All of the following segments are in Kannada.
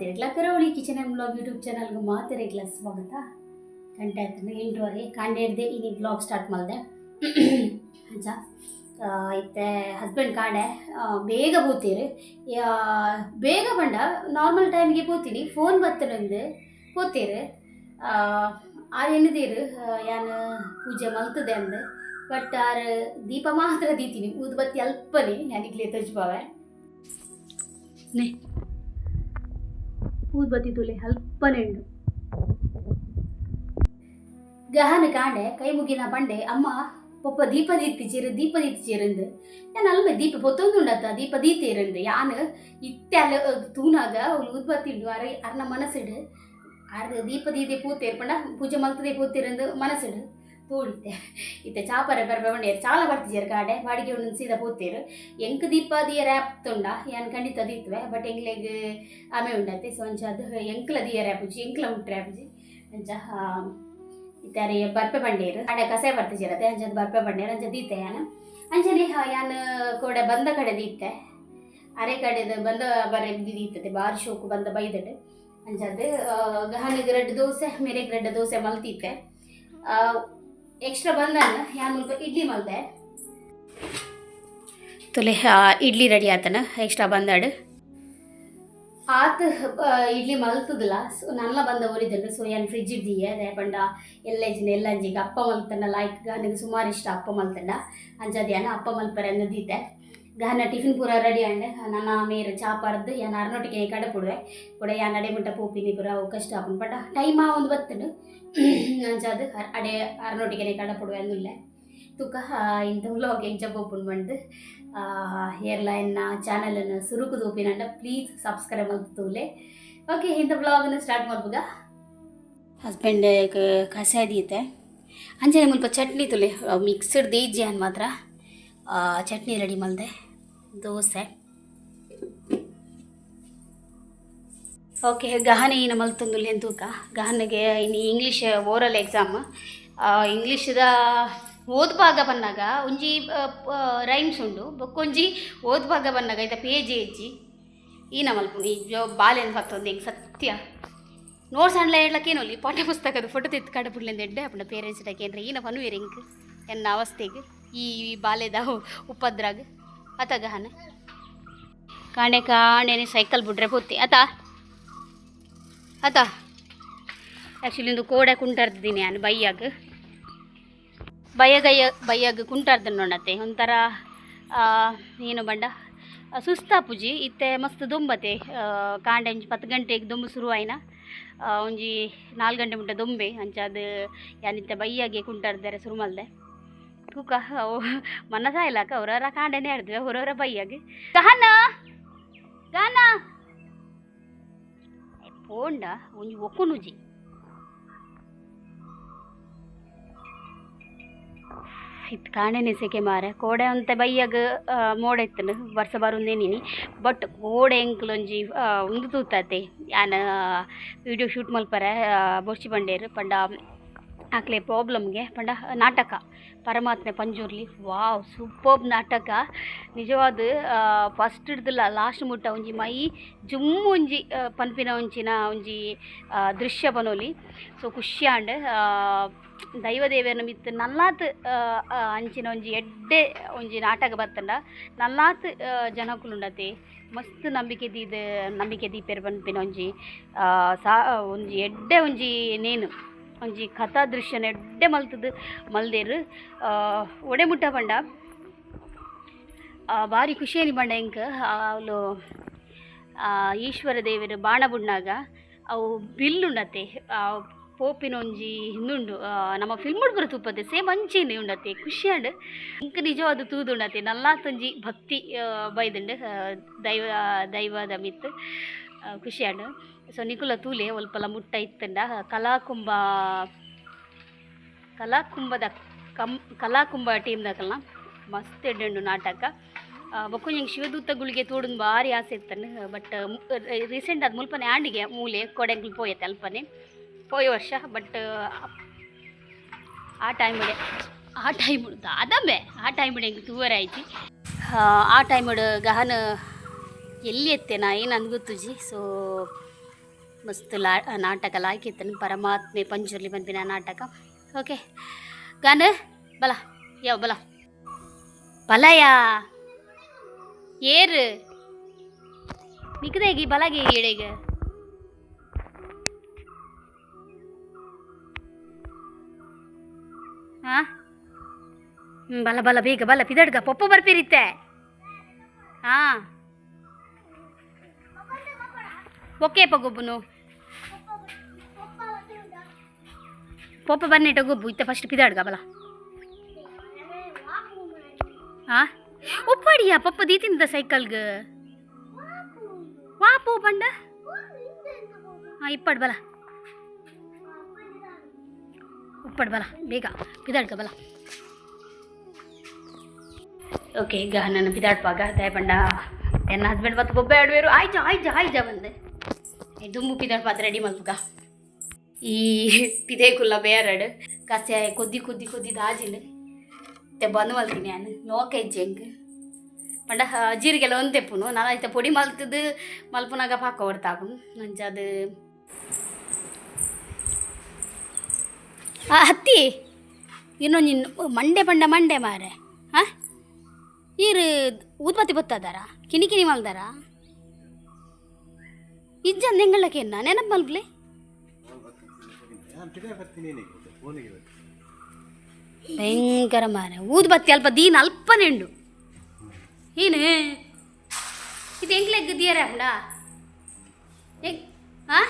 ಮಾತಿರಗ್ಲ ಕರಾವಳಿ ಕಿಚನ್ ಆ್ಯಂಡ್ ಬ್ಲಾಗ್ ಯೂಟ್ಯೂಬ್ ಚಾನಲ್ಗೆ ಮಾತಿರಗ್ಲ ಸ್ವಾಗತ. ಗಂಟೆ ಆಯ್ತು ಎಂಟುವರೆ ಕಾಂಡೆ ಹಿಡ್ದೆ ಇನ್ನೀಗ ಬ್ಲಾಗ್ ಸ್ಟಾರ್ಟ್ ಮಾಡಿದೆ. ಅಜ್ಜ ಇತ್ತೆ ಹಸ್ಬೆಂಡ್ ಕಾಡೆ ಬೇಗ ಬೂತೀರಿ. ಬೇಗ ಬಂಡ ನಾರ್ಮಲ್ ಟೈಮ್ಗೆ ಬೂತೀನಿ ಫೋನ್ ಬತ್ತನಂದು ಬೂತೀರಿ. ಆ ಎನ್ನದೀರು ಯಾನು ಪೂಜೆ ಮಲ್ತದೆ ಅಂದು. ಬಟ್ ಆರು ದೀಪ ಮಾತ್ರ ದೀತೀನಿ. ಊದ್ಬತ್ತಿ ಅಲ್ಪನೇ ಯಾನಿಗ್ಲೇ ತಜ್ಬಾವೆ. ನೇ. ಊದುಬತ್ತಿ ತುಲೆ ಅಲ್ಪನೇ ಉಂಡು ಗಹನ ಕಾಂಡೆ ಕೈ ಮುಗಿನ ಪಂಡೆ, ಅಮ್ಮ ಪೊಪ್ಪ ದೀಪ ದೀತಿಚೇರು ದೀಪ ದೀತಿಚೇರಂದು ನಾನು ಅಲ್ಮೆ ದೀಪ ಪೊತ್ತೊಂದು ಉಂಡತ್ತ ದೀಪ ದೀತೇರಂದು ಯಾನು ಇತ್ತೆ ಅಲ್ಲ ತೂನಾಗ ಅವ್ಳು ಊದ್ಬತ್ತಿ ಉಂಡು ಅರ, ಅರ್ನ ಮನಸ್ಸಿಡು. ಅರ್ಧ ದೀಪ ದೀದೆ ಪೂತೇರು ಪಂಡ ಪೂಜೆ ಮಲ್ತದೆ ಪೂತೇರಂದು ಮನಸ್ಸಿಡು. ತೋಡಿತ್ತೆ ಇತ್ತೆ ಚಾಪರೆ ಬರ್ಬೆ ಬಂಡೇರು ಚಾಲ ಬರ್ತಿಜೇರು ಕಾಡೆ, ಬಾಡಿಗೆ ಒಂದು ಸೀದಾ ಪೂತೇರು ಎಂಕ್ ದೀಪ ದಿಯ ರ್ಯಾಪ್ ತುಂಡ ಯಾನ್ ಖಂಡಿತ ದೀತ್ವೆ, ಬಟ್ ಎಂಕ್ಲೆಗ್ ಆಮೆ ಉಂಡತ್ತೆ. ಸೊ, ಅಂಚ ಅದು ಎಂಕ್ಲ ದಿಯ ರ್ಯಾಪುಜಿ ಎಂಕ್ಲ ಉಂಟು ರ್ಯಾಪುಜಿ ಅಂಚ ಇತ್ತಾರೆ ಬರ್ಪೆ ಬಂಡೇರು. ಆಡೆ ಕಸೆ ಬರ್ತಿದ್ದೀರತ್ತೆ ಅಂಚದ್ ಬರ್ಪೆ ಬಂಡೇರು, ಅಂಚ ದೀತೆ ಯಾನ. ಹಾ, ಯಾನ್ ಕೋಡೆ ಬಂದ ಕಡೆ ದೀತೆ. ಅರೆ ಕಡೆದು ಬಂದ ಬರೆ ದೀತದೆ ಬಾರಿ ಶೋಕು ಬಂದ ಬೈದಡೆ ಅಂಚದು ಗಹನಿಗೆ ರೆಡ್ ದೋಸೆ, ಮೇರೆಗೆ ರೆಡ್ ದೋಸೆ ಮಲ್ತಿತ್ತೆ. ಎಕ್ಸ್ಟ್ರಾ ಬಂದಲ್ಲ ಮುಲ್ಪ ಇಡ್ಲಿ ಮಲ್ದೆ ತೊಲೆ ಇಡ್ಲಿ ರೆಡಿ ಆತನ? ಎಕ್ಸ್ಟ್ರಾ ಬಂದಾಡು ಆತ ಇಡ್ಲಿ ಮಲ್ತದಲ್ಲ ಸೊ ನನ್ನ ಬಂದ ಸೊ ಏನು ಫ್ರಿಜ್ ಇದ್ದೀಯ ಅದೇ ಪಂಡ ಎಲ್ಲ ಅಂಜಿಗೆ ಅಪ್ಪ ಮಲ್ತನ ಲೈಕ್ ನನಗೆ ಸುಮಾರು ಇಷ್ಟ ಅಪ್ಪ ಮಲ್ತಂಡ ಅಂಜದ್ಯಾನ ಅಪ್ಪ ಮಲ್ಪರ ಅನ್ನದಿದ್ದೆ ಗಹನ ಟಿಫಿನ್ ಪೂರ ರೆಡಿ ಅಂಡೆ ನನ್ನ ಮೇರೆ ಚಾಪರ್ದು ಯಾನ್ ಅರ್ನೊಟ್ಟಿಗೆ ಕಡೆ ಪುಡುವೆ ಕೂಡ ಯಾನ್ ಅಡೆ ಮುಟ್ಟ ಪೋಪಿನಿ ಪೂರ ಅವು ಕಷ್ಟ ಆಪನ್ ಪಂಡ ಟೈಮ್ ಒಂದು ಬತ್ತನು ಅಂಚದು ಅಡೆ ಅರ್ನೊಟ್ಟಿಗೆ ಕಡೆ ಪುಡುವೆ ಅಂದಿಲ್ಲ ತುಕ ಇಂಥ ವ್ಲಾಗ್ ಎಂಚ ಪೋಪುನ್ ಬಂದು ಏರ್ಲೈನ್ನ ಚಾನಲನ್ನು ಸುರುಕು ತೂಪಿನಂಡ ಪ್ಲೀಸ್ ಸಬ್ಸ್ಕ್ರೈಬ್ ಮಾಡ್ತೂಲೆ ಓಕೆ ಇಂಥ ಬ್ಲಾಗನ್ನು ಸ್ಟಾರ್ಟ್ ಮಾಡ್ಬೋದ ಹಸ್ಬೆಂಡ್ ಕಸ ದೀತೆ ಅಂಜನೆ ಮುಲ್ಪ ಚಟ್ನಿ ತುಲೆ ಮಿಕ್ಸ್ಡ್ ದೇಜ್ಜಿ ಅನ್ ಮಾತ್ರ ಆ, ಚಟ್ನಿ ರೆಡಿ ಮಲ್ದೆ ದೋಸೆ. ಓಕೆ ಗಹನ ಏನು ಮಲ್ತೊಂದುಲ್ಲೆ ತೂಕ. ಗಹನಿಗೆ ಇನ್ನು ಇಂಗ್ಲೀಷ್ ಓರಲ್ ಎಕ್ಸಾಮ್ ಇಂಗ್ಲೀಷದ ಓದ್ಭಾಗ ಬಂದಾಗ ಒಂಜಿ ರೈಮ್ಸ್ ಉಂಡು. ಬೊಕ್ಕೊಂಜಿ ಓದ್ ಭಾಗ ಬಂದಾಗ ಇದ ಪೇಜ್ ಹೆಜ್ಜಿ. ಈ ಮಲ್ಪ ಈ ಜೋ ಬಾಲೆನ್ ಬರ್ತದೆ ಈಗ ಸತ್ಯ. ನೋಟ್ಸ್ ಅಂಡ್ಲ ಹೇಳಕ್ಕೇನೊಲ್ಲಿ ಪಾಠ ಪುಸ್ತಕದ ಫೋಟೋ ತೆತ್ತು ಕಡೆ ಬಿಡ್ಲಿಂದ ಎಡ್ಡೆ ಅಪ್ಪನ ಪೇರೆಂಟ್ಸ್ ಏನ್ರ ಈನ ಪನುವೇರಿ ಇರಿಂಗ್ ಎನ್ನ ಅವಸ್ಥೆಗೆ. ಈ ಬಾಲ್ಯದ ಉಪದ್ರಾಗ. ಅತ ಗಹನ. ಕಾಣೆ ಕಾಣೆನೆ ಸೈಕಲ್ ಬಿಡ್ರೆ ಪೂರ್ತಿ. ಆತ ಆತ ಆ್ಯಕ್ಚುಲಿ ಒಂದು ಕೋಡೆ ಕುಂಟಾರ್ದಿದ್ದೀನಿ ನಾನು ಬೈಯಾಗ. ಬೈಯಾಗಯ್ಯ, ಬೈಯಾಗ ಕುಂಟಾರ್ದ ನೋಡತ್ತೆ ಒಂಥರ ಏನು ಬಂಡ? ಸುಸ್ತಾ ಸುಸ್ತಾಪುಜಿ ಇತ್ತೆ ಮಸ್ತ್ ದೊಂಬತೆ ಕಾಂಡೆ ಅಂಜಿ ಪತ್ತು ಗಂಟೆಗೆ ದೊಂಬು ಶುರು ಆಯ್ನ ಒಂಜಿ ನಾಲ್ಕು ಗಂಟೆ ಮುಟ್ಟ ದೊಂಬೆ. ಅಂಚದು ಯಾನಿತ್ತೆ ಬೈಯಾಗೆ ಕುಂಟಾರ್ದಾರೆ ಶುರು ಮಲ್ದೆ ತೂಕ ಅವು ಮನಸ ಇಲ್ಲಕ ಅವ್ರವ್ರ ಕಾಂಡೆನೇ ಹಿಡ್ದ್ವಿ ಅವ್ರವ್ರ ಬೈಯಾಗೆ. ಗಹನ! ಗಹನ! ಪೋಂಡ ಒಂಜಿ ಒಕ್ಕುನುಜಿ ಇತ್ತು ಕಾಣೆನೆ ಸೆಕೆ ಮಾರೆ. ಕೋಡೆ ಅಂತ ಬೈಯಾಗ ಮೋಡ ಇತ್ತನು, ವರ್ಷ ಬರುಂದೇನಿನಿ ಬಟ್ ಕೋಡೆ ಎಂಕ್ಲೊಂಜಿ ಉಂದು ತೂತತೆ. ಯಾನ ವಿಡಿಯೋ ಶೂಟ್ ಮಲ್ಪರೆ ಬೊರ್ಚಿ ಬಂಡೇರು, ಪಂಡ ಆಕ್ಲೆ ಪ್ರಾಬ್ಲಮ್ಗೆ ಪಂಡ ನಾಟಕ ಪರಮಾತ್ಮೆ ಪಂಜುರ್ಲಿ. ವಾವ್ ಸೂಪರ್ಬ್ ನಾಟಕ. ನಿಜವಾದ ಫಸ್ಟ್ ಹಿಡ್ದಲ್ಲ ಲಾಸ್ಟ್ ಮುಟ್ಟ ಒಂಜಿ ಮೈ ಜುಮ್ಮು ಒಂಜಿ ಪನ್ಪಿನ ಒಂಚಿನ ಒಂಜಿ ದೃಶ್ಯ ಬನೋಲಿ. ಸೊ ಖುಷಿಯಾಂಡ್ ದೈವದೇವಿಯನ ಮಿತ್ ನಲ್ಲಾತ್ ಅಂಚಿನ ಒಂಜಿ ಎಡ್ಡೆ ಒಂಜಿ ನಾಟಕ ಬತ್ತಂಡ. ನಲ್ಲಾತ್ ಆ, ಜನಕುಲುಂಡತೆ ಮಸ್ತ್ ನಂಬಿಕೆ ದೀದ ನಂಬಿಕೆ ದೀಪೆರ್ ಪನ್ಪಿನ ಒಂಜಿ ಸಾ ಒಂಜಿ ಎಡ್ಡೆ ಒಂಜಿ ನೇನು. ಒಂಜಿ ಕಥಾ ದೃಶ್ಯನ ಎಡ್ಡೆ ಮಲ್ತದ, ಮಲ್ದೇರು ಒಡೆ ಮುಟ್ಟ ಪಂಡ ಭಾರಿ ಖುಷಿಯಲ್ಲಿ ಬಂಡ ಎಂಕ್ ಅವಳು ಈಶ್ವರ ದೇವರು ಬಾಣ ಬುಣ್ಣಾಗ ಅವು ಬಿಲ್ಲುಂಡತೆ ಪೋಪಿನ ಒಂಜಿ ಹಿಂದುಂಡು ನಮ್ಮ ಫಿಲ್ಮ್ ಹುಡುಗರು ತುಪ್ಪತ್ತೆ ಸೇಮ್ ಅಂಚೇನೆ ಉಂಡತ್ತೆ ಖುಷಿಯಾಂಡ್ ಇಂಕ ನಿಜವಾದ ತೂದುಂಡತೆ, ನಲ್ಲಾತೊಂಜಿ ಭಕ್ತಿ ಬೈದುಂಡು ದೈವ, ದೈವದ ಖುಷಿ ಖುಷಿಯಂಡ್ ಸೊ ನಿಕುಲ ತೂಲೆ ಒಲ್ಪಲ ಮುಟ್ಟ ಇತ್ತಂಡ ಕಲಾಕುಂಭ ಕಲಾಕುಂಭದ ಕಂ ಕಲಾಕುಂಭ ಟೀಮ್ದಾಕಲ್ನ ಮಸ್ತ್ ಎಡ್ಡೆಂಡು ನಾಟಕ ಬೊಕ್ಕೊಂಜಂಗೆ ಶಿವದೂತಗಳಿಗೆ ತೋಡನ್ ಭಾರಿ ಆಸೆ ಇತ್ತಂಡ ಬಟ್ ರೀಸೆಂಟ್ ಅದು ಮುಲ್ಪನೆ ಆಂಡಿಗೆ ಮೂಲೆ ಕೊಡೆಂಗ್ಲು ಪೋಯತ್ತೆ ಅಲ್ಪನೆ ಪೋಯ ವರ್ಷ ಬಟ್ ಆ ಟೈಮಿಡೆ ಆ ಟೈಮ್ ಅದಮ್ಮೆ ಆ ಟೈಮ್ ಹೆಂಗೆ ತೂವರ ಐತಿ ಆ ಟೈಮ್ ಗಹನ ಎಲ್ಲಿ ಎತ್ತೆ ನಾ ಏನು ಸೋ ಸೊ ಮಸ್ತ್ ಲಾ ನಾಟಕ ಲಾಯ್ಕಿತ್ತನು ಪರಮಾತ್ಮೆ ಪಂಜುರ್ಲಿ ಬಂದ್ಬಿನ ನಾಟಕ. ಓಕೆ ಗಾನ ಬಲ ಯಾವ ಬಲ. ಬಲಯಾ. ಏರು. ನಿಕ್ದೇಗಿ ಬಲಗೆ ಎಡೆಗೆ. ಹಾ ಹ್ಮ್, ಬಲ ಬಲ ಬೇಗ ಬಲ ಪಿದಡ್ಗ ಪಪ್ಪ ಬರ್ಪಿರಿತ್ತೆ. ಹಾ ಓಕೆ ಪಗೊಬ್ಬನು ಪಪ್ಪ ಬನ್ನಿಟ ಗೊಬ್ಬು, ಇತ್ತ ಫಸ್ಟ್ ಪಿದಾಡ್ಗ ಬಲ. ಹಾ ಉಪ್ಪಾಡಿಯಾ ಪಪ್ಪ ದೀತಿಂದ ಸೈಕಲ್ಗೆ ವಾಪು ಬಂಡ ಹಾ ಇಪ್ಪಡ್ ಬಲ. ಉಪ್ಪಡ್ ಬಲ, ಬೇಗ ಪಿದಾಡ್ಕ ಬಲ. ಓಕೆ ಈಗ ನನ್ನ ಪಿದಾಡ್ಪಾಗ ದಯಪಂಡ ಎನ್ನ ಹಸ್ಬೆಂಡ್ ಮತ್ತು ಗೊಬ್ಬೆ ಆಡ್ವೇರು ಆಯ್ಜ ಆಯ್ಜ ಆಯ್ಜ ಬಂದೆ. ದುಂಬು ಪಿದಾಡ್ಪಾದ ರೆಡಿ ಮಲ್ಪುಗ ಈ ಪಿದೆ ಕುಲ್ಲ ಬೇರಡು ಕಸ ಕೊದ್ದಿ ಕೊದ್ದಿ ಕೊದ್ದಿ ದಾಜಿಲ್. ಮತ್ತೆ ಬಂದು ಮಲ್ತೀನಿ ನಾನು. ನೋಕ ಹೆಜ್ಜೆ ಹೆಂಗೆ? ಪಂಡ ಜೀರಿಗೆಲ್ಲ ಒಂದು ತೆಪ್ಪುನು. ನಾನು ಪೊಡಿ ಮಲ್ತದು ಮಲ್ಪುನಗ ಪಾಕ ಹೊಡ್ತಾಕು ನಂಜದು ಆ, ಹತ್ತಿ. ಇನ್ನೊಂದು ಮಂಡೆ ಪಂಡ ಮಂಡೆ ಮಾರೆ. ಹಾಂ? ಈರು ಊದ್ಬತ್ತಿ ಬತ್ತದಾರ? ಕಿನಿ ಕಿನಿ ಮಲ್ದಾರ? ಇಜ್ಜಂದು ಹೆಂಗಳಕ್ಕೆ ನೆನಪು ಮಲ್ಗ್ಲೆ ಭಯಂಕರ ಮಾರ. ಊದ್ಬತ್ತಿ ಅಲ್ಪ ದೀನ್ ಅಲ್ಪ ನೆಂಡು. ಏನೇ ಇದು ಹೆಂಗ್ಲೆಗ್ ದಿಯರ ಹೆಂಗ್ ಹಾ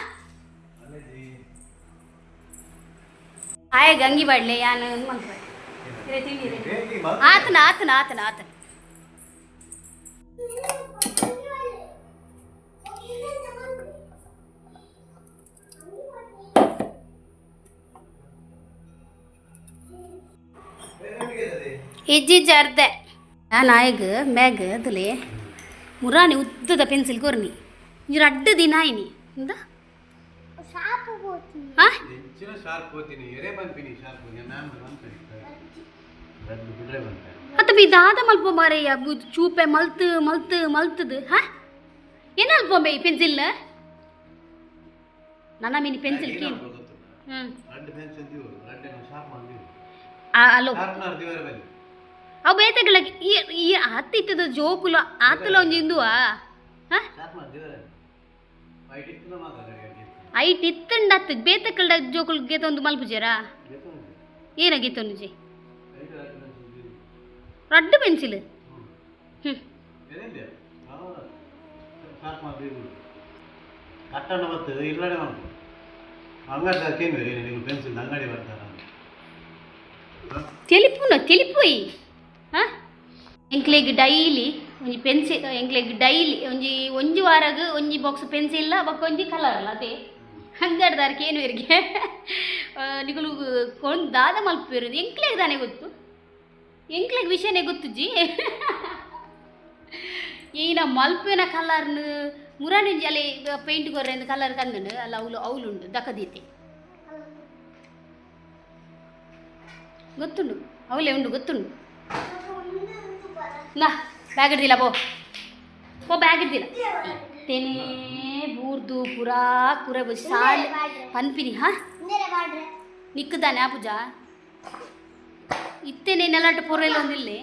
ಆಯ ಗಂಗಿ ಬಾಡ್ಲೆ, ಯಾನು ಆತನ ಆತನ ಆತನ ಆತನ. ಇಜ್ಜಿಜ್ಜ ಅರ್ಧೆ ನಾನು ಆಯ್ಗ ಮ್ಯಾಗ ಅದಲ್ಲಿ ಮುರಾನಿ ಉದ್ದದ ಪೆನ್ಸಿಲ್ ಕೊರ್ನಿ ಇವ್ರು ಅಡ್ಡ ದಿನ ಆಯ್ನಿ ಇಂದ ಹಾ ಹೆಚ್ಚಿನ ಶಾರ್ಪ್ ಹೋಗ್ತೀನಿ ಎರೆ ಬಂತೀನಿ ಶಾರ್ಪ್ ನಾನು ಬಂತೀನಿ ರದ್ದು ಬಿಡ್ರೆ ಬಂತೆ ಮತ್ತೆ ಬಿ ದಾದ ಮಲ್ಪ ಮಾರಯ್ಯ ಬು- ಚೂಪೆ ಮಲ್ತು ಮಲ್ತು ಮಲ್ತದು ಹಾ ಏನು ಅಲ್ಪ ಬೈ ಪೆನ್ಸಿಲ್ ನನ್ನ ಮೀನಿ ಪೆನ್ಸಿಲ್ ಕೀನ್ ಹ್ಞೂ ರಡ್ಡು ಪೆನ್ಸ್ ಅಂತೀವಿ ఈ ಶಾರ್ಪ್ನರ್ ದಿವರ ವೈಟ್ ಇತ್ತು ಮಾತಾಡಿ ಐಟ್ ಇತ್ತಂಡ ಹತ್ತು ಬೇತಕಲ್ಡ ಜೋಕುಲ್ ಗೇತೊಂದು ಮಲ್ಪುಜರ? ಏನ ಗೀತೊಂದು ಜಿ ರಡ್ಡು ಪೆನ್ಸಿಲ್? ಹ್ಞೂ ಕಟ್ಟಣ ಬರ್ತದೆ ಇಲ್ಲಡೆ ಪೆನ್ಸಿಲ್ ಅಂಗಡಿ ಬರ್ತಾರ ತೆಲಿಪುನ తెలిపోయి ಎಂಕ್ಲೆಗ್ ಡೈಲಿ ಒಂಜಿ ಪೆನ್ಸಿಲ್ ಎಂಕ್ಲೆಗ್ ಡೈಲಿ ಒಂಜಿ ಒಂಜಿ ವಾರಗ್ ಒಂಜಿ ಬಾಕ್ಸ್ ಪೆನ್ಸಿಲ್ ಬೊಕ್ಕ ಒಂಜಿ ಕಲರ್ ಅಲ್ಲ ಅದೇ ಹಂಗಡ್ದಾರ್ಕೆ ಏನು ಇರ್ಗೆ ನಿಗಳು ಕೊಂಡು ದಾದ ಮಲ್ಪಿರೋದು ಎಂಕ್ಲೆಗ್ ತಾನೇ ಗೊತ್ತು ಎಂಕ್ಲೆಗ್ ವಿಷಯನೇ ಗೊತ್ತು ಜಿ ಈನ ಮಲ್ಪಿನ ಕಲರ್ನು ಮುರಾನಿಂಜಿ ಅಲ್ಲಿ ಪೇಂಟ್ ಕೊರ್ರೆ ಕಲರ್ ಕಂದನು ಅಲ್ಲ ಅವಳು ಅವಳುಂಡು ದಕ್ಕದೀತೆ ಗೊತ್ತುಂಡು ಅವಲೇ ಉಂಡು ಗೊತ್ತುಂಡು ನಾ ಬ್ಯಾಗ್ ಹಿಡ್ದಿಲ್ಲ ಬೋ. ಬೋ ಬ್ಯಾಗ್ ಹಿಡ್ದಿಲ್ಲ ತೆನೆ ಬೂರ್ದು ಪುರಾ ಕುರ ಬಸ್ ಸಾಲ್ ಪನ್ಪಿನಿ ಹಾ? ನಿಕ್ಕದಾನೆ ಆ ಪೂಜಾ? ಇತ್ತೇನೆ ನೆಲಟ ಪೊರೆಲ್ಲ ಒಂದಿಲ್ಲಿ.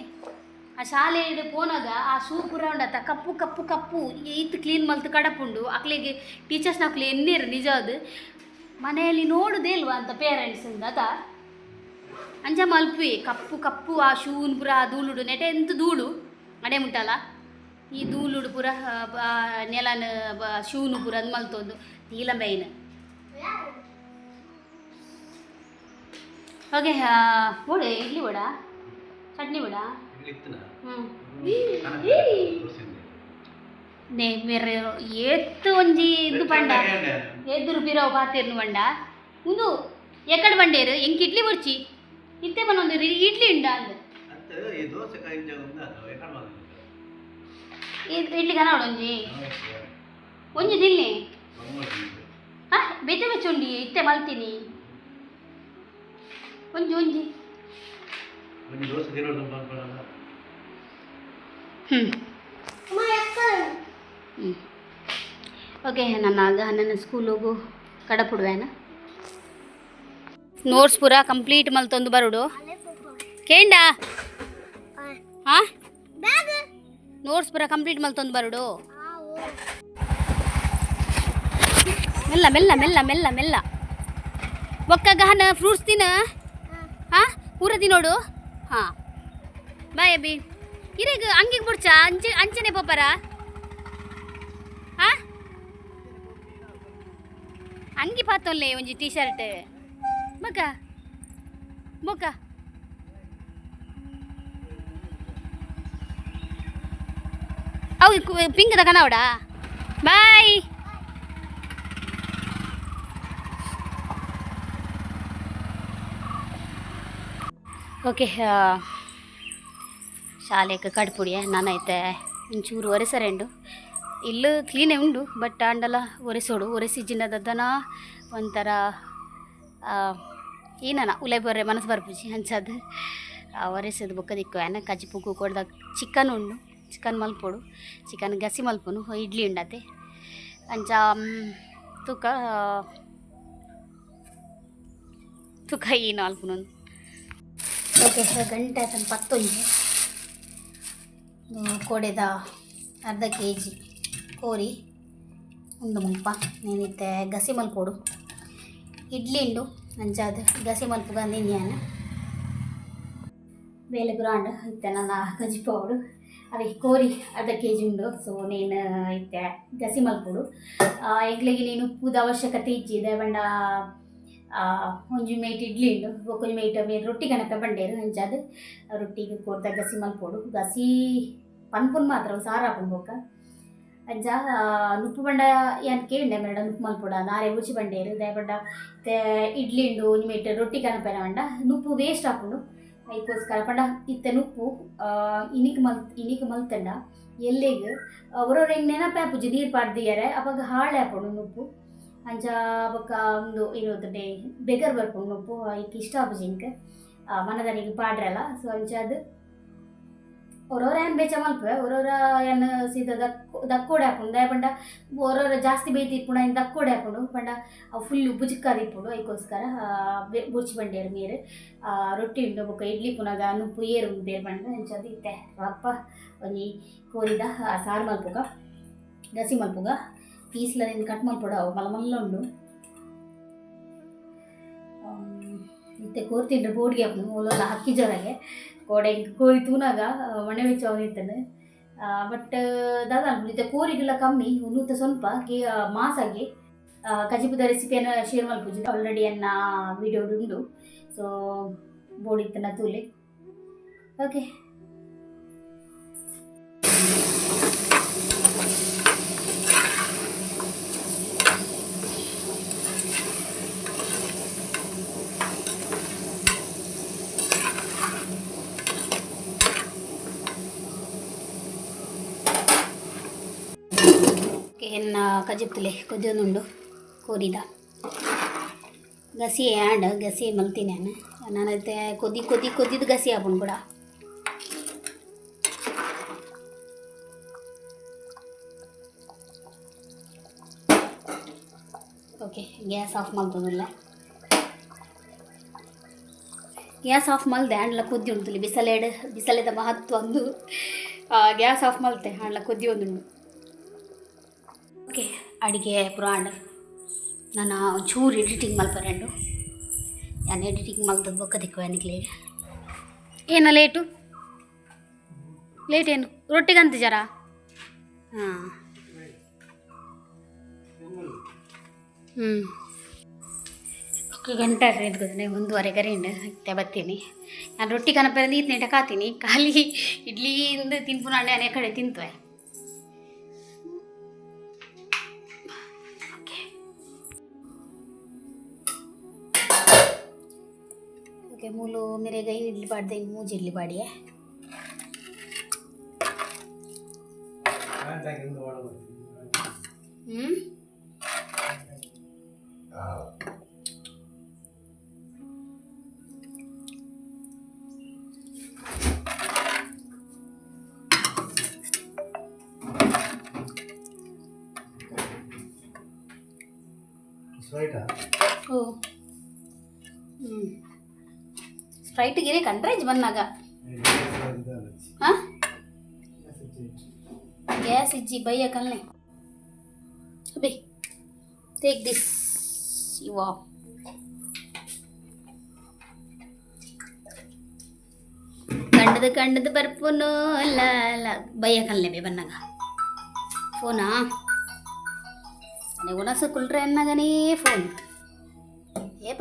ಆ ಶಾಲೆയുടെ ಪೋನಾಗ ಆ ಶೂ ಪುರ ಉಂಡತ್ತ ಕಪ್ಪು ಕಪ್ಪು ಕಪ್ಪು ಈತ್ ಕ್ಲೀನ್ ಮಲ್ತು ಕಡಪುಂಡು. ಅಕ್ಲಿಗೆ ಟೀಚರ್ಸ್ ಅಕ್ಲಿ ಎನ್ನೇರು ನಿಜ ಅದು ಮನೆಯಲ್ಲಿ ನೋಡುದೇ ಇಲ್ವಾ ಅಂತ ಪೇರೆಂಟ್ಸಿಂದ ಅದ? ಅಂಚ ಮಲ್ಪುವೆ ಕಪ್ಪು ಕಪ್ಪು ಆ ಶೂನ್ ಪುರ ಧೂಳುಡು ನೆಟೆ ಎಂತ ಧೂಳು? ಅಡೆ ಮುಟ್ಟಲ್ಲ. ಈ ಧೂಳುಡು ಪುರ ನೆಲನ ಶೂನು ಪುರ ಅದು ಮಲ್ತೊಂದು. ತೀಲ ಮೇಯ್ನ್ ಓಕೆ ಬೋಡೆ ಇಡ್ಲಿ ಬೋಡ ಚಟ್ನಿ ತೋರ್ಸಿದ್ದೆ. ನೇ ಮೇರೆ ಏತ್ತು ಒಂಜಿ ಇದು ಪಂಡ. ಎದುರು ಬಿರೋ ಪಾತಿರ್ನು ಪಂಡ. ಉಂದು ಎಕ್ಕಡ ಬಂಡೇರು ಎಂಕ್ ಇಡ್ಲಿ ಬರ್ಚಿ ಇತ್ತೆ ಬನ್ನೊಂದು ಇಡ್ಲಿ ಉಂಡ ಅಂದ್. ಇಡ್ಲಿ ಕನ ಒಂಜಿ. ಒಂಜಿ ದಿಲ್ಲಿ ಹಾ ಬೆಚ್ಚ ಬೆಚ್ಚ ಉಂಡಿ ಇತ್ತೆ ಮಲ್ತೀನಿ. ಒಂಜಿ ಒಂಜಿ. ಓಕೆ ನನ್ನ ಆಗ ನನ್ನ ಸ್ಕೂಲ್ ಹೋಗು ಕಡಪುಡುವೇನ? ನೋಟ್ಸ್ ಪೂರ ಕಂಪ್ಲೀಟ್ ಮಲ್ತೊಂದು ಬರುಡು. ಕೇಂಡ? ಹಾಂ? ನೋಟ್ಸ್ ಪೂರ ಕಂಪ್ಲೀಟ್ ಮಲ್ತೊಂದು ಬರುಡು. ಮೆಲ್ಲ ಮೆಲ್ಲ ಮೆಲ್ಲ ಮೆಲ್ಲ ಮೆಲ್ಲ. ಒಕ್ಕ ಗಹನ ಫ್ರೂಟ್ಸ್ ತಿನ್ನ ಹಾಂ? ಪೂರ ತಿನ್ನೋಡು ಹಾಂ. ಬಾಯ್ ಅಬಿ ಇರೇಗ ಅಂಗಿಗೆ ಬಿಡ್ಚ? ಅಂಚೆ ಅಂಚನೆ ಪಾಪರ ಹಾಂ? ಅಂಗಿ ಪಾತೊಲ್ಲೆ ಒಂಜಿ ಟೀ ಶರ್ಟ್ ಬೊಕ್ಕ ಮಗ. ಅವು ಪಿಂಕ್ ಅವಡ. ಬಾಯ್. ಓಕೆ ಶಾಲೆಗೆ ಕಡ್ಪುಡಿಯ ನಾನೈತೆ ಒಂಚೂರು ಒರೆಸರೆಂಡು ಇಲ್ಲು ಕ್ಲೀನೇ ಉಂಡು ಬಟ್ ಅಂಡಲ ಒರೆಸೋಡು. ಒರೆಸಿ ಜಿನ್ನದನ ಒಂಥರ ಆ, ಏನನ ಉಲೆ ಬರ್ರೆ, ಮನಸ್ಸು ಬರ್ಬುಜಿ ಹಂಚದು ಅವರೇಸದು ಬೊಕ್ಕದಿಕ್ಕು ಏನ ಕಜಿಪುಕ್ಕು ಕೊಡ್ದಾಗ ಚಿಕನ್ ಉಂಡು ಚಿಕನ್ ಮಲ್ಪೊಡು, ಚಿಕನ್ ಗಸಿ ಮಲ್ಪುನು ಇಡ್ಲಿ ಉಂಡತೆ. ಅಂಚ ತೂಕ ತೂಕ ಏನು ಅಲ್ಪುನು ಓಕೆ ಗಂಟೆ ಆತನ ಪತ್ತೊಂಜಿ ಕೊಡೆದ ಅರ್ಧ ಕೆ ಜಿ ಕೋರಿ, ಉಂಡು ಮಲ್ಪ, ನೇನಿತ್ತೆ ಗಸಿ ಮಲ್ಪೊಡು. ಇಡ್ಲಿ ಉಂಡು. ಮಂಜಾದ ಗಸಿ ಮಲ್ಪ ಬಂದಿನ್ಯಾನ ಬೇಲಗ್ರಾಂಡ್ ಇತ್ತೆ ನನ್ನ ಗಜಿ ಪೌಡು. ಅವೆ ಕೋರಿ ಅರ್ಧ ಕೆ ಜಿ ಉಂಡು. ಸೊ ನೀನು ಇತ್ತೆ ಗಸಿ ಮಲ್ಪುಡು. ಎಗ್ಲಿಗೆ ನೀನು ಪೂದ ಅವಶ್ಯಕತೆ ಇಜ್ಜಿದೆ ಬಂಡ ಒಂಜಿ ಮೇಟ್ ಇಡ್ಲಿ ಉಂಡು. ಒಕ್ಕೊಂಜಿ ಮೇಟ್ ಮೇಲೆ ರೊಟ್ಟಿ ಗಣಪ ಬಂಡೇರು ಅಂಚಾದ ರೊಟ್ಟಿಗೆ ಕೋರ್ತ ಗಸಿ ಮಲ್ಪೋಡು. ಗಸಿ, ಪನ್ಪುನ್ ಮಾತ್ರ ಸಾರು ಹಾಕೊಂಡು ಅಂಚ ನುಪ್ಪು ಬಂಡ ಏನು ಕೇಂಡೆ ಮೇಡ ನುಪ್ಪು ಮಲ್ಪುಡ ನಾರೆ ಉಚಿ ಬಂಡೇರು ದೇ ಬಂಡ ತೆ, ಇಡ್ಲಿ ಉಂಡು ಒಂಜಿ ಮೇಟ್ ರೊಟ್ಟಿ ಕನಪೇನ ಬಂಡ ನುಪ್ಪು ವೇಸ್ಟ್ ಹಾಕೊಂಡು ಅದಕ್ಕೋಸ್ಕರ ಪಂಡ, ಇತ್ತೆ ನುಪ್ಪು ಇನಿಕ್ ಮಲ್, ಇನಿಕ್ ಮಲ್ತಂಡ, ಎಲ್ಲಿಗೆ, ಅವರವ್ರ ಹೆಂಗೆ ನೆನಪಾಪುಜಿ ನೀರು ಪಾಡ್ದಿಯಾರೆ ಅವಾಗ ಹಾಳೆ ಹಾಕೊಂಡು ನುಪ್ಪು ಅಂಚ ಬೊಕ್ಕ ಒಂದು ಇರೋದು ಬೆಗರ್ ಬರ್ಕೊಂಡು ನುಪ್ಪು ಐಕ್ ಇಷ್ಟ ಆಪುಜಿ ಇಂಕ್ ಮನದನಿಗೆ ಪಾಡ್ರಲ್ಲ, ಸೊ ಅಂಚ ಅದು ಅವ್ರವ್ರ ಏನು ಬೇಚಮಲ್ಪ ಅವ್ರವ್ರ ಏನು ಸೀದಾ ದಕ್ ದಕ್ಕೋಡೆ ಹಾಕೊಂಡು ದಯಪಂಡ ಅವ್ರವ್ರ ಜಾಸ್ತಿ ಬೇಯ್ತಿಪ್ಪುಣ ಇನ್ನು ದಕ್ಕೋಡೆ ಹಾಕೊಂಡು ಪಂಡ ಅವು ಫುಲ್ಲು ಬುಜುಕಾದಿಪ್ಪುಡು ಅದಕ್ಕೋಸ್ಕರ ಬುರ್ಚಿ ಬಂಡೇರು ಮೀರು ರೊಟ್ಟಿ ಉಂಡು ಬೊಕ್ಕ ಇಡ್ಲಿ ಪುನಗ ನುಪ್ಪು ಏರು ಬೇರೆ ಬಂಡ ಹೆಂಚದು ಇತ್ತೆ ಅಪ್ಪ ಒಂಜಿ ಕೋರಿದ ಸಾರು ಮಲ್ಪುಗ ಗಸಿ ಮಲ್ಪುಗ ಪೀಸ್ಲದಿಂದ ಕಟ್ ಮಲ್ಪುಡ ಅವು ಮಲ್ಲ ಮಲ್ಲ ಉಂಡು ಕೋರ್ತಿಂಡ್ರೆ ಬೋಡ್ಗೆ ಹಾಕೊಂಡು ಒಲೊಲ್ಲ ಹಕ್ಕಿ ಜೊರಗೆ. ಕೋಡೆ ಕೋರಿ ತೂನಾಗ ಮಣೆ ವೆಚ್ಚ ಬಟ್ ದಾದ ಕೋರಿಗೆಲ್ಲ ಕಮ್ಮಿ ನೂತ ಸ್ವಲ್ಪ ಕೇ ಮಾಸಾಗಿ ಕಜಿಪುದ ರೆಸಿಪಿಯನ್ನು ಶೇರ್ ಮಾಡ್ಬೋದು. ಆಲ್ರೆಡಿ ಅನ್ನ ವಿಡಿಯೋ ಉಂಡು. ಸೊ ಬೋಡಿತ್ತನ ತೂಲಿ ಓಕೆ ಕಜಿಪ್ತಲೆ ಕೊದ್ದೊಂದುಂಡು ಕೋರಿದ. ಗಸಿ ಆ್ಯಂಡ್ ಗಸಿ ಮಲ್ತೀನಿ ನಾನು. ನಾನೈತೆ ಕೊದಿ ಕೊದಿ ಕೊದ್ದಿದ್ದು ಗಸಿ ಹಾಕೊಂಡು ಕೂಡ ಓಕೆ, ಗ್ಯಾಸ್ ಆಫ್ ಮಾಡ್ತದಲ್ಲ ಗ್ಯಾಸ್ ಆಫ್ ಮಲ್ದೆ ಹಣ್ಣಲ ಕುದ್ದಿ ಉಂಟು ಬಿಸಲೇಡ್, ಬಿಸಲೆದ ಮಹತ್ವ ಒಂದು ಗ್ಯಾಸ್ ಆಫ್ ಮಲ್ತೆ ಹಣ್ಣಲ ಕುದ್ದಿ ಒಂದು ಅಡುಗೆ ಬ್ರಾಂಡ್ ನಾನು ಒಂಚೂರು ಎಡಿಟಿಂಗ್ ಮಲ್ಪರೆಂಡು ನಾನು ಎಡಿಟಿಂಗ್ ಮಲ್ತದ್ದು ಬೊಕ್ಕ ದಿಕ್ಕು ನನಗೆ ಏನ ಲೇಟು ಲೇಟ್ ಏನು ರೊಟ್ಟಿಗಂತ ಜರ ಹಾಂ ಹ್ಞೂ ఒక గంట ఎదుగుతుంది ಒಂದೂವರೆ ಗರಿಂಡು ಮತ್ತೆ ಬರ್ತೀನಿ ನಾನು ರೊಟ್ಟಿ ಕನಪ ನೀರು ನೆಟ ಕಾತೀನಿ ಖಾಲಿ ಇಡ್ಲಿಯಿಂದ ತಿನ್ಪು ನಾಳೆ ಅನೇ ಕಡೆ ತಿಂತವೆ ಮೂಲು ಮೇರೆಗೆ ಇಡ್ಲಿ ಬಾಡ್ದೆ ಮೂಜಿ ಇಡ್ಲಿ ಬಾಡಿಯೇ ಹ್ಞೂ ಸ್ಪ್ರೈಟಾ ಓ ಸ್ಪ್ರೈಟ್ ಗಿರಿ ಕಂಟ್ರೇಜ್ ಬಂದಾಗ. ಹಾಂ? ಗ್ಯಾಸ್ ಇಜ್ಜಿ ಬೈಯಕಲ್ನೆ ಅಬೇ ಟೇಕ್ ದಿಸ್ ಇವ ಕಂಡದು ಕಂಡದು ಬರ್ಪುನು ಲ ಲ ಬೈಯಕಲ್ನೆ ಬೇ ಬನ್ನಾಗ ಫೋನಾ? ಅನೆ ಗುಣಸ ಕುಲ್ರೆ ಅನ್ನಗನೇ ಫೋನ್. ఏ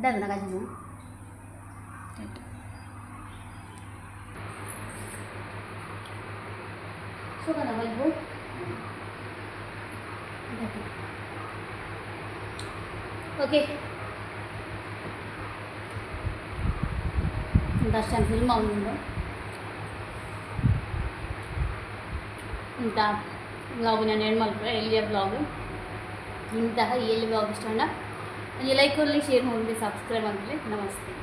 పలంచండి అంటే అది నాకు సో కదా వైపు ಓಕೆ ದರ್ಶನ್ ಫಿಲ್ಮ್ ಅವನಿಂದು ಇಂಥ ಬ್ಲಾಗ್ ನಾನು ಏನು ಮಾಡ್ತಾರೆ ಎಲ್ಲಿಯ ಬ್ಲಾಗ್ ಇಂತಹ ಎಲ್ಲಿ ಬ್ಲಾಗ್ ಇಷ್ಟ ಒಂದು ಲೈಕ್ ಕೊಡಲಿ ಶೇರ್ ಮಾಡಿ ಸಬ್ಸ್ಕ್ರೈಬ್ ಆಗಲಿ ನಮಸ್ತೆ